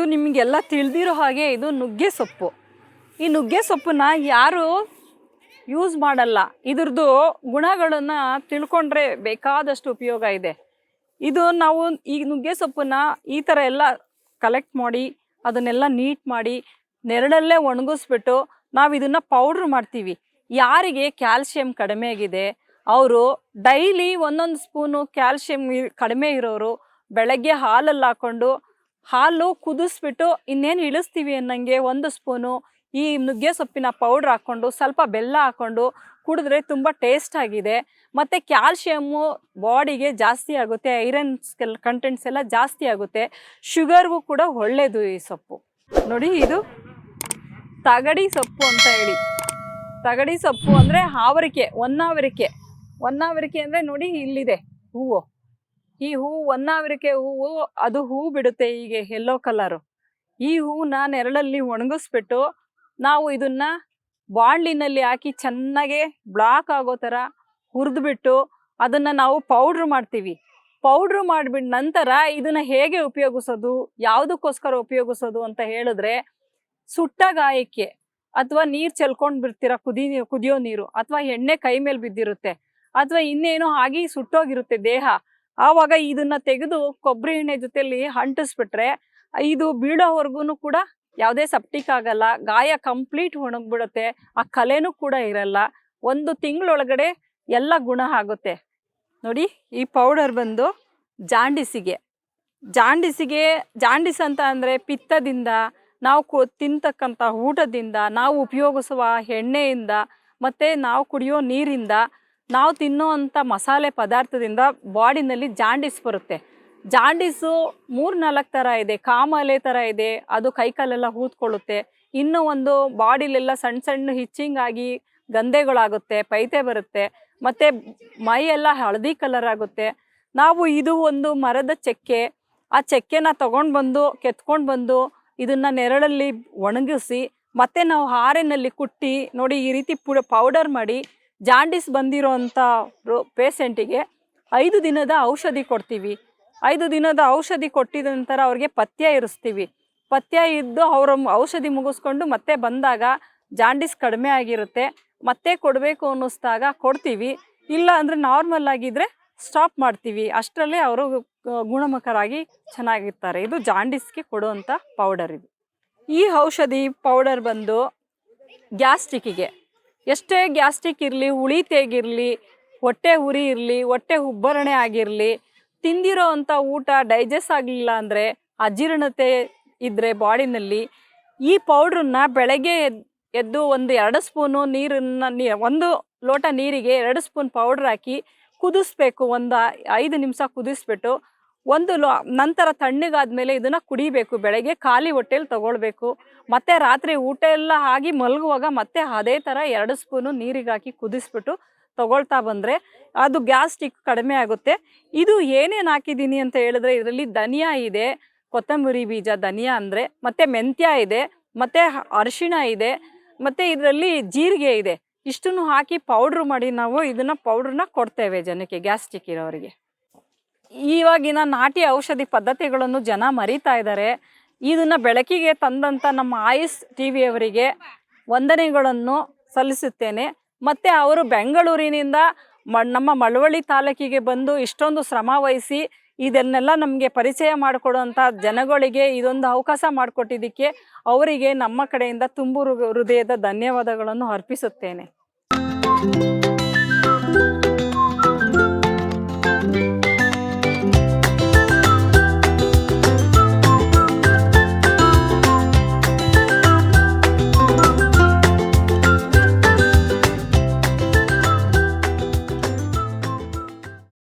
ಇದು ನಿಮಗೆಲ್ಲ ತಿಳಿದಿರೋ ಹಾಗೆ ಇದು ನುಗ್ಗೆ ಸೊಪ್ಪು. ಈ ನುಗ್ಗೆ ಸೊಪ್ಪನ್ನ ಯಾರು ಯೂಸ್ ಮಾಡಲ್ಲ. ಇದ್ರದ್ದು ಗುಣಗಳನ್ನು ತಿಳ್ಕೊಂಡ್ರೆ ಬೇಕಾದಷ್ಟು ಉಪಯೋಗ ಇದೆ. ಇದು ನಾವು ಈ ನುಗ್ಗೆ ಸೊಪ್ಪನ್ನ ಈ ಥರ ಎಲ್ಲ ಕಲೆಕ್ಟ್ ಮಾಡಿ, ಅದನ್ನೆಲ್ಲ ನೀಟ್ ಮಾಡಿ, ನೆರಳಲ್ಲೇ ಒಣಗಿಸ್ಬಿಟ್ಟು ನಾವು ಇದನ್ನ ಪೌಡ್ರ್ ಮಾಡ್ತೀವಿ. ಯಾರಿಗೆ ಕ್ಯಾಲ್ಶಿಯಂ ಕಡಿಮೆ ಆಗಿದೆ, ಅವರು ಡೈಲಿ ಒಂದೊಂದು ಸ್ಪೂನು ಕ್ಯಾಲ್ಶಿಯಂ ಕಡಿಮೆ ಇರೋರು ಬೆಳಗ್ಗೆ ಹಾಲಲ್ಲಿ ಹಾಕೊಂಡು ಹಾಲು ಕುದಿಸ್ಬಿಟ್ಟು ಇನ್ನೇನು ಇಳಿಸ್ತೀವಿ ಅನ್ನಂಗೆ ಒಂದು ಸ್ಪೂನು ಈ ನುಗ್ಗೆ ಸೊಪ್ಪಿನ ಪೌಡ್ರ್ ಹಾಕ್ಕೊಂಡು ಸ್ವಲ್ಪ ಬೆಲ್ಲ ಹಾಕ್ಕೊಂಡು ಕುಡಿದ್ರೆ ತುಂಬ ಟೇಸ್ಟ್ ಆಗಿದೆ. ಮತ್ತು ಕ್ಯಾಲ್ಶಿಯಮ್ಮು ಬಾಡಿಗೆ ಜಾಸ್ತಿ ಆಗುತ್ತೆ ಐರನ್ಸ್ ಕಂಟೆಂಟ್ಸ್ ಎಲ್ಲ ಜಾಸ್ತಿ ಆಗುತ್ತೆ. ಶುಗರ್ಗೂ ಕೂಡ ಒಳ್ಳೆಯದು ಈ ಸೊಪ್ಪು. ನೋಡಿ ಇದು ತಗಡಿ ಸೊಪ್ಪು ಅಂತ ಹೇಳಿ. ತಗಡಿ ಸೊಪ್ಪು ಅಂದರೆ ಆವರಿಕೆ ಒನ್ನಾವರಿಕೆ ಒನ್ನಾವರಿಕೆ ಅಂದರೆ ನೋಡಿ ಇಲ್ಲಿದೆ ಹೂವು. ಈ ಹೂ ಒನ್ನಾವರಿಕೆ ಹೂವು ಅದು ಹೂ ಬಿಡುತ್ತೆ ಹೀಗೆ ಎಲ್ಲೋ ಕಲರು ಈ ಹೂವನ್ನ ನೆರಳಲ್ಲಿ ಒಣಗಿಸ್ಬಿಟ್ಟು ನಾವು ಇದನ್ನ ಬಾಣ್ಲಿನಲ್ಲಿ ಹಾಕಿ ಚೆನ್ನಾಗೆ ಬ್ಲಾಕ್ ಆಗೋ ಥರ ಹುರಿದ್ಬಿಟ್ಟು ಅದನ್ನ ನಾವು ಪೌಡ್ರ್ ಮಾಡ್ತೀವಿ. ಪೌಡ್ರ್ ಮಾಡಿಬಿಟ್ಟ ನಂತರ ಇದನ್ನ ಹೇಗೆ ಉಪಯೋಗಿಸೋದು, ಯಾವುದಕ್ಕೋಸ್ಕರ ಉಪಯೋಗಿಸೋದು ಅಂತ ಹೇಳಿದ್ರೆ ಸುಟ್ಟ ಗಾಯಕ್ಕೆ ಅಥವಾ ನೀರು ಚೆಲ್ಕೊಂಡು ಬಿಡ್ತೀರ ಕುದಿ, ಕುದಿಯೋ ನೀರು ಅಥವಾ ಎಣ್ಣೆ ಕೈ ಮೇಲೆ ಬಿದ್ದಿರುತ್ತೆ ಅಥವಾ ಇನ್ನೇನೋ ಆಗಿ ಸುಟ್ಟೋಗಿರುತ್ತೆ ದೇಹ. ಆವಾಗ ಇದನ್ನ ತೆಗೆದು ಕೊಬ್ಬರಿ ಎಣ್ಣೆ ಜೊತೆಲಿ ಅಂಟಿಸ್ಬಿಟ್ರೆ ಇದು ಬೀಳೋವರೆಗೂ ಕೂಡ ಯಾವುದೇ ಸಪ್ಟಿಕ್ ಆಗಲ್ಲ, ಗಾಯ ಕಂಪ್ಲೀಟ್ ಒಣಗ್ಬಿಡುತ್ತೆ, ಆ ಕಲೆನೂ ಕೂಡ ಇರಲ್ಲ. ಒಂದು ತಿಂಗಳೊಳಗಡೆ ಎಲ್ಲ ಗುಣ ಆಗುತ್ತೆ. ನೋಡಿ, ಈ ಪೌಡರ್ ಬಂದು ಜಾಂಡಿಸಿಗೆ. ಜಾಂಡಿಸಿಗೆ, ಜಾಂಡಿಸ್ ಅಂತ ಅಂದರೆ ಪಿತ್ತದಿಂದ, ನಾವು ಕು, ತಿಂತಕ್ಕಂಥ ಊಟದಿಂದ, ನಾವು ಉಪಯೋಗಿಸುವ ಎಣ್ಣೆಯಿಂದ, ಮತ್ತು ನಾವು ಕುಡಿಯೋ ನೀರಿಂದ ನಾವು ತಿನ್ನುವಂಥ ಮಸಾಲೆ ಪದಾರ್ಥದಿಂದ ಬಾಡಿನಲ್ಲಿ ಜಾಂಡಿಸ್ ಬರುತ್ತೆ. ಜಾಂಡಿಸು ಮೂರು ನಾಲ್ಕು ಥರ ಇದೆ, ಕಾಮಲೆ ಥರ ಇದೆ, ಅದು ಕೈಕಾಲೆಲ್ಲ ಹೂತ್ಕೊಳ್ಳುತ್ತೆ. ಇನ್ನೂ ಒಂದು ಬಾಡಿಲೆಲ್ಲ ಸಣ್ಣ ಸಣ್ಣ ಹಿಚ್ಚಿಂಗ್ ಆಗಿ ಗಂಧೆಗಳಾಗುತ್ತೆ, ಪೈತೆ ಬರುತ್ತೆ. ಮತ್ತು ಮೈಯೆಲ್ಲ ಹಳದಿ ಕಲರ್ ಆಗುತ್ತೆ. ನಾವು ಇದು ಒಂದು ಮರದ ಚೆಕ್ಕೆ, ಆ ಚೆಕ್ಕೆನ ತಗೊಂಡು ಬಂದು, ಕೆತ್ಕೊಂಡು ಬಂದು ಇದನ್ನು ನೆರಳಲ್ಲಿ ಒಣಗಿಸಿ, ಮತ್ತೆ ನಾವು ಹಾರಿನಲ್ಲಿ ಕುಟ್ಟಿ ನೋಡಿ ಈ ರೀತಿ ಪುಡ ಪೌಡರ್ ಮಾಡಿ ಜಾಂಡೀಸ್ ಬಂದಿರೋ ಅಂಥ ಪೇಸೆಂಟಿಗೆ ಐದು ದಿನದ ಔಷಧಿ ಕೊಡ್ತೀವಿ. ಐದು ದಿನದ ಔಷಧಿ ಕೊಟ್ಟಿದ ನಂತರ ಅವ್ರಿಗೆ ಪಥ್ಯ ಇರಿಸ್ತೀವಿ. ಪಥ್ಯ ಇದ್ದು ಅವರ ಔಷಧಿ ಮುಗಿಸ್ಕೊಂಡು ಮತ್ತೆ ಬಂದಾಗ ಜಾಂಡಿಸ್ ಕಡಿಮೆ ಆಗಿರುತ್ತೆ. ಮತ್ತೆ ಕೊಡಬೇಕು ಅನ್ನಿಸ್ದಾಗ ಕೊಡ್ತೀವಿ. ಇಲ್ಲ ಅಂದರೆ ನಾರ್ಮಲ್ ಆಗಿದ್ದರೆ ಸ್ಟಾಪ್ ಮಾಡ್ತೀವಿ. ಅಷ್ಟರಲ್ಲೇ ಅವರು ಗುಣಮುಖರಾಗಿ ಚೆನ್ನಾಗಿರ್ತಾರೆ. ಇದು ಜಾಂಡಿಸ್ಗೆ ಕೊಡುವಂಥ ಪೌಡರ್ ಇದು. ಈ ಔಷಧಿ ಪೌಡರ್ ಬಂದು ಗ್ಯಾಸ್ಟ್ರಿಕ್ಕಿಗೆ. ಎಷ್ಟೇ ಗ್ಯಾಸ್ಟ್ರಿಕ್ ಇರಲಿ, ಹುಳಿ ತೇಗಿರಲಿ ಹೊಟ್ಟೆ ಉರಿ ಇರಲಿ, ಹೊಟ್ಟೆ ಉಬ್ಬರಣೆ ಆಗಿರಲಿ, ತಿಂದಿರೋ ಅಂಥ ಊಟ ಡೈಜೆಸ್ಟ್ ಆಗಲಿಲ್ಲ ಅಂದರೆ ಅಜೀರ್ಣತೆ ಇದ್ದರೆ ಬಾಡಿನಲ್ಲಿ ಈ ಪೌಡ್ರನ್ನ ಬೆಳಗ್ಗೆ ಎದ್, ಎದ್ದು ಒಂದು ಎರಡು ಸ್ಪೂನು ನೀರನ್ನು ನೀ, ಒಂದು ಲೋಟ ನೀರಿಗೆ ಎರಡು ಸ್ಪೂನ್ ಪೌಡ್ರ್ ಹಾಕಿ ಕುದಿಸ್ಬೇಕು. ಒಂದು ಐದು ನಿಮಿಷ ಕುದಿಸ್ಬಿಟ್ಟು ಒಂದು ಲೋ, ನಂತರ ತಣ್ಣಗಾದ್ಮೇಲೆ ಇದನ್ನು ಕುಡಿಬೇಕು. ಬೆಳಗ್ಗೆ ಖಾಲಿ ಹೊಟ್ಟೆಲಿ ತಗೊಳ್ಬೇಕು. ಮತ್ತು ರಾತ್ರಿ ಊಟ ಎಲ್ಲ ಆಗಿ ಮಲಗುವಾಗ ಮತ್ತೆ ಅದೇ ಥರ ಎರಡು ಸ್ಪೂನು ನೀರಿಗೆ ಹಾಕಿ ಕುದಿಸ್ಬಿಟ್ಟು ತಗೊಳ್ತಾ ಬಂದರೆ ಅದು ಗ್ಯಾಸ್ಟಿಕ್ ಕಡಿಮೆ ಆಗುತ್ತೆ. ಇದು ಏನೇನು ಹಾಕಿದ್ದೀನಿ ಅಂತ ಹೇಳಿದ್ರೆ ಇದರಲ್ಲಿ ಧನಿಯಾ ಇದೆ, ಕೊತ್ತಂಬರಿ ಬೀಜ, ಧನಿಯಾ ಅಂದರೆ, ಮತ್ತು ಮೆಂತ್ಯ ಇದೆ, ಮತ್ತು ಅರಿಶಿಣ ಇದೆ, ಮತ್ತು ಇದರಲ್ಲಿ ಜೀರಿಗೆ ಇದೆ. ಇಷ್ಟನ್ನು ಹಾಕಿ ಪೌಡ್ರ್ ಮಾಡಿ ನಾವು ಇದನ್ನು ಪೌಡ್ರನ್ನ ಕೊಡ್ತೇವೆ ಜನಕ್ಕೆ ಗ್ಯಾಸ್ಟಿಕ್ ಇರೋರಿಗೆ. ಇವಾಗಿನ ನಾಟಿ ಔಷಧಿ ಪದ್ಧತಿಗಳನ್ನು ಜನ ಮರಿತಾ ಇದ್ದಾರೆ. ಇದನ್ನು ಬೆಳಕಿಗೆ ತಂದಂಥ ನಮ್ಮ ಆಯುಸ್ ಟಿ ವಿಯವರಿಗೆ ವಂದನೆಗಳನ್ನು ಸಲ್ಲಿಸುತ್ತೇನೆ. ಮತ್ತು ಅವರು ಬೆಂಗಳೂರಿನಿಂದ ಮ, ನಮ್ಮ ಮಳವಳ್ಳಿ ತಾಲೂಕಿಗೆ ಬಂದು ಇಷ್ಟೊಂದು ಶ್ರಮ ವಹಿಸಿ ಇದನ್ನೆಲ್ಲ ನಮಗೆ ಪರಿಚಯ ಮಾಡಿಕೊಡುವಂಥ ಜನಗಳಿಗೆ ಇದೊಂದು ಅವಕಾಶ ಮಾಡಿಕೊಟ್ಟಿದ್ದಕ್ಕೆ ಅವರಿಗೆ ನಮ್ಮ ಕಡೆಯಿಂದ ತುಂಬು ಹೃದಯದ ಧನ್ಯವಾದಗಳನ್ನು ಅರ್ಪಿಸುತ್ತೇನೆ.